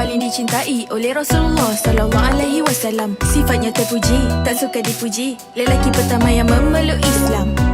paling dicintai oleh Rasulullah sallallahu alaihi wasallam. Sifatnya terpuji, tak suka dipuji. Lelaki pertama yang memeluk Islam.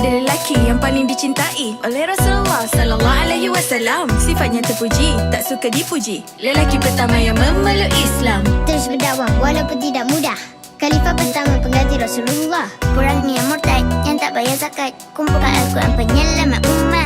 Ada lelaki yang paling dicintai oleh Rasulullah sallallahu alaihi wasallam. Sifatnya terpuji, tak suka dipuji. Lelaki pertama yang memeluk Islam. Terus berdakwah walaupun tidak mudah Khalifah pertama pengganti Rasulullah Kurangnya murtad yang tak bayar zakat Kumpulkan Al-Quran penyelamat umat